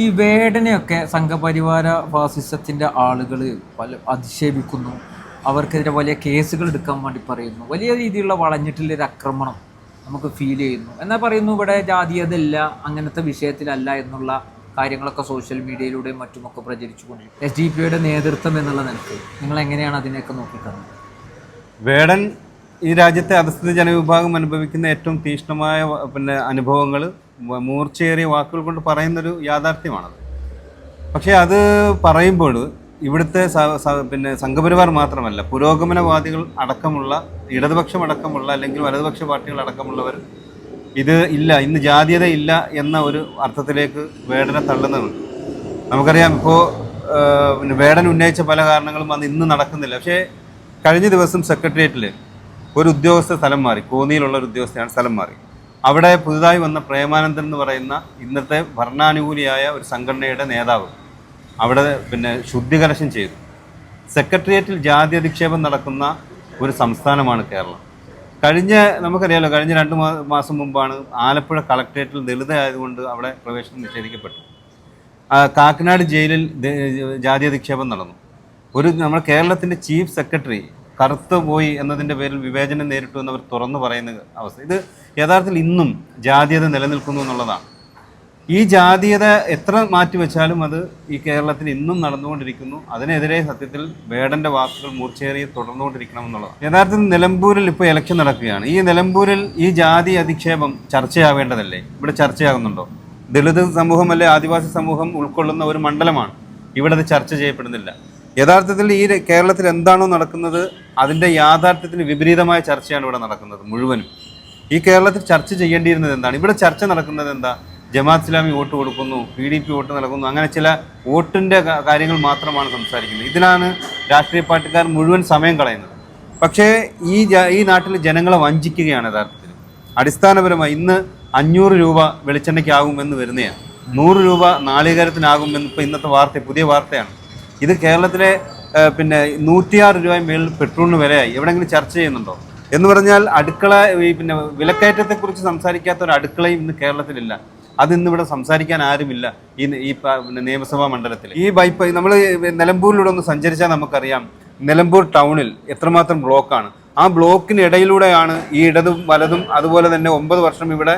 ഈ വേടനെയൊക്കെ സംഘപരിവാര ഫാസിസത്തിന്റെ ആളുകൾ പല അധിക്ഷേപിക്കുന്നു. അവർക്കെതിരെ വലിയ കേസുകൾ എടുക്കാൻ വേണ്ടി പറയുന്നു. വലിയ രീതിയിലുള്ള വളഞ്ഞിട്ടുള്ള ഒരു ആക്രമണം നമുക്ക് ഫീൽ ചെയ്യുന്നു. എന്നാൽ പറയുന്നു ഇവിടെ ജാതീയതയില്ല അങ്ങനത്തെ വിഷയത്തിലല്ല എന്നുള്ള കാര്യങ്ങളൊക്കെ സോഷ്യൽ മീഡിയയിലൂടെയും മറ്റുമൊക്കെ പ്രചരിച്ചുകൊണ്ടിരിക്കും എസ് ഡി പിയുടെ നേതൃത്വം എന്നുള്ള നിലയ്ക്ക് നിങ്ങൾ എങ്ങനെയാണ് അതിനെയൊക്കെ നോക്കിക്കാണുന്നത്? വേടൻ ഈ രാജ്യത്തെ അധസ്ഥിത ജനവിഭാഗം അനുഭവിക്കുന്ന ഏറ്റവും തീഷ്ണമായ പിന്നെ അനുഭവങ്ങൾ മൂർച്ചയേറിയ വാക്കുകൾ കൊണ്ട് പറയുന്നൊരു യാഥാർത്ഥ്യമാണത്. പക്ഷേ അത് പറയുമ്പോൾ ഇവിടുത്തെ പിന്നെ സംഘപരിവാർ മാത്രമല്ല പുരോഗമനവാദികൾ അടക്കമുള്ള ഇടതുപക്ഷം അടക്കമുള്ള അല്ലെങ്കിൽ വലതുപക്ഷ പാർട്ടികൾ അടക്കമുള്ളവർ ഇത് ഇല്ല ഇന്ന് ജാതീയത ഇല്ല എന്ന ഒരു അർത്ഥത്തിലേക്ക് വേടനെ തള്ളുന്നുണ്ട് നമുക്കറിയാം ഇപ്പോൾ പിന്നെ വേടൻ ഉന്നയിച്ച പല കാരണങ്ങളും അന്ന് ഇന്ന് നടക്കുന്നില്ല. പക്ഷേ കഴിഞ്ഞ ദിവസം സെക്രട്ടേറിയറ്റിൽ ഒരു ഉദ്യോഗസ്ഥ സ്ഥലം മാറി കോന്നിയിലുള്ള ഒരു ഉദ്യോഗസ്ഥയാണ് സ്ഥലം മാറി. അവിടെ പുതുതായി വന്ന പ്രേമാനന്ദൻ എന്ന് പറയുന്ന ഇന്നത്തെ ഭരണാനുകൂലിയായ ഒരു സംഘടനയുടെ നേതാവ് അവിടെ പിന്നെ ശുദ്ധികലശം ചെയ്തു. സെക്രട്ടേറിയറ്റിൽ ജാതി അധിക്ഷേപം നടക്കുന്ന ഒരു സംസ്ഥാനമാണ് കേരളം. കഴിഞ്ഞ നമുക്കറിയാലോ കഴിഞ്ഞ രണ്ട് മാസം മുമ്പാണ് ആലപ്പുഴ കളക്ട്രേറ്റിൽ ദളിത ആയതുകൊണ്ട് അവിടെ പ്രവേശനം നിഷേധിക്കപ്പെട്ടു. കാക്കനാട് ജയിലിൽ ജാതി അധിക്ഷേപം നടന്നു. ഒരു നമ്മുടെ കേരളത്തിന്റെ ചീഫ് സെക്രട്ടറി കറുത്ത് പോയി എന്നതിന്റെ പേരിൽ വിവേചനം നേരിട്ടു എന്നവർ തുറന്നു പറയുന്ന അവസ്ഥ. ഇത് യഥാർത്ഥത്തിൽ ഇന്നും ജാതീയത നിലനിൽക്കുന്നു എന്നുള്ളതാണ്. ഈ ജാതീയത എത്ര മാറ്റിവെച്ചാലും അത് ഈ കേരളത്തിൽ ഇന്നും നടന്നുകൊണ്ടിരിക്കുന്നു. അതിനെതിരെ സത്യത്തിൽ വേടന്റെ വാക്കുകൾ മൂർച്ചയേറി തുടർന്നുകൊണ്ടിരിക്കണം എന്നുള്ളതാണ്. യഥാർത്ഥത്തിൽ നിലമ്പൂരിൽ ഇപ്പോൾ ഇലക്ഷൻ നടക്കുകയാണ്. ഈ നിലമ്പൂരിൽ ഈ ജാതി അധിക്ഷേപം ചർച്ചയാവേണ്ടതല്ലേ? ഇവിടെ ചർച്ചയാകുന്നുണ്ടോ? ദളിത് സമൂഹമല്ലേ ആദിവാസി സമൂഹം ഉൾക്കൊള്ളുന്ന ഒരു മണ്ഡലമാണ്. ഇവിടെ അത് ചർച്ച ചെയ്യപ്പെടുന്നില്ല. യഥാർത്ഥത്തിൽ ഈ കേരളത്തിൽ എന്താണോ നടക്കുന്നത് അതിന്റെ യാഥാർത്ഥ്യത്തിന് വിപരീതമായ ചർച്ചയാണ് ഇവിടെ നടക്കുന്നത് മുഴുവനും. ഈ കേരളത്തിൽ ചർച്ച ചെയ്യേണ്ടിയിരുന്നത് എന്താണ്? ഇവിടെ ചർച്ച നടക്കുന്നത് എന്താ? ജമാഅത്ത് ഇസ്ലാമി വോട്ട് കൊടുക്കുന്നു പി ഡി പി വോട്ട് നൽകുന്നു അങ്ങനെ ചില വോട്ടിന്റെ കാര്യങ്ങൾ മാത്രമാണ് സംസാരിക്കുന്നത്. ഇതിനാണ് രാഷ്ട്രീയ പാർട്ടിക്കാർ മുഴുവൻ സമയം കളയുന്നത്. പക്ഷേ ഈ ഈ നാട്ടിൽ ജനങ്ങളെ വഞ്ചിക്കുകയാണ് യഥാർത്ഥത്തിൽ. അടിസ്ഥാനപരമായി ഇന്ന് അഞ്ഞൂറ് രൂപ വെളിച്ചെണ്ണയ്ക്കാകുമെന്ന് വരുന്നതാണ് നൂറ് രൂപ നാളികേരത്തിനാകുമെന്ന് ഇപ്പോൾ ഇന്നത്തെ വാർത്ത പുതിയ വാർത്തയാണ്. ഇത് കേരളത്തിലെ പിന്നെ നൂറ്റിയാറ് രൂപ മേൽ പെട്രോളിന് വിലയായി. എവിടെയെങ്കിലും ചർച്ച ചെയ്യുന്നുണ്ടോ? എന്ന് പറഞ്ഞാൽ അടുക്കള ഈ പിന്നെ വിലക്കയറ്റത്തെക്കുറിച്ച് സംസാരിക്കാത്ത ഒരു അടുക്കളയും ഇന്ന് കേരളത്തിലില്ല. അത് ഇന്നിവിടെ സംസാരിക്കാൻ ആരുമില്ല ഈ ഈ നിയമസഭാ മണ്ഡലത്തിൽ. ഈ ബൈപ്പ് നമ്മൾ നിലമ്പൂരിലൂടെ ഒന്ന് സഞ്ചരിച്ചാൽ നമുക്കറിയാം നിലമ്പൂർ ടൗണിൽ എത്രമാത്രം ബ്ലോക്കാണ്. ആ ബ്ലോക്കിന് ഇടയിലൂടെയാണ് ഈ ഇടതും വലതും അതുപോലെ തന്നെ ഒമ്പത് വർഷം ഇവിടെ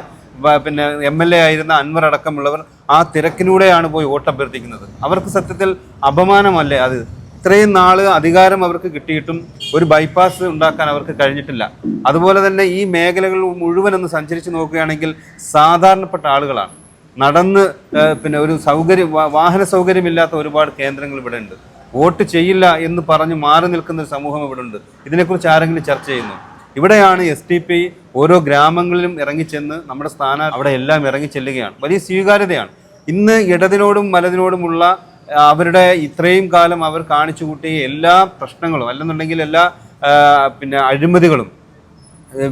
പിന്നെ എം എൽ എ ആയിരുന്ന അൻവർ അടക്കമുള്ളവർ ആ തിരക്കിലൂടെയാണ് പോയി വോട്ട് അഭ്യർത്ഥിക്കുന്നത്. അവർക്ക് സത്യത്തിൽ അപമാനമല്ലേ അത്? ഇത്രയും നാൾ അധികാരം അവർക്ക് കിട്ടിയിട്ടും ഒരു ബൈപ്പാസ് ഉണ്ടാക്കാൻ അവർക്ക് കഴിഞ്ഞിട്ടില്ല. അതുപോലെ തന്നെ ഈ മേഖലകൾ മുഴുവൻ ഒന്ന് സഞ്ചരിച്ച് നോക്കുകയാണെങ്കിൽ സാധാരണപ്പെട്ട ആളുകളാണ്. നടന്ന് പിന്നെ ഒരു സൗകര്യം വാഹന സൗകര്യമില്ലാത്ത ഒരുപാട് കേന്ദ്രങ്ങൾ ഇവിടെ ഉണ്ട് വോട്ട് ചെയ്യില്ല എന്ന് പറഞ്ഞ് മാറി നിൽക്കുന്ന ഒരു സമൂഹം ഇവിടെ ഉണ്ട് ഇതിനെക്കുറിച്ച് ആരെങ്കിലും ചർച്ച ചെയ്യുന്നു ഇവിടെയാണ് എസ് ടി പി ഓരോ ഗ്രാമങ്ങളിലും ഇറങ്ങിച്ചെന്ന് നമ്മുടെ സ്ഥാനം അവിടെ എല്ലാം ഇറങ്ങിച്ചെല്ലുകയാണ്. വലിയ സ്വീകാര്യതയാണ്. ഇന്ന് ഇടതിനോടും വലതിനോടുമുള്ള അവരുടെ ഇത്രയും കാലം അവർ കാണിച്ചു കൂട്ടിയ എല്ലാ പ്രശ്നങ്ങളും അല്ലെന്നുണ്ടെങ്കിൽ എല്ലാ പിന്നെ അഴിമതികളും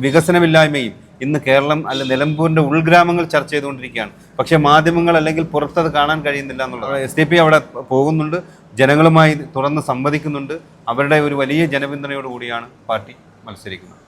വികസനമില്ലായ്മയും ഇന്ന് കേരളം അല്ല നിലമ്പൂരിന്റെ ഉൾഗ്രാമങ്ങൾ ചർച്ച ചെയ്തുകൊണ്ടിരിക്കുകയാണ്. പക്ഷെ മാധ്യമങ്ങൾ അല്ലെങ്കിൽ പുറത്തത് കാണാൻ കഴിയുന്നില്ല എന്നുള്ളത് എസ് ഡി പി അവിടെ പോകുന്നുണ്ട്. ജനങ്ങളുമായി തുറന്ന് സംവദിക്കുന്നുണ്ട്. അവരുടെ ഒരു വലിയ ജനപിന്തുണയോടുകൂടിയാണ് പാർട്ടി മത്സരിക്കുന്നത്.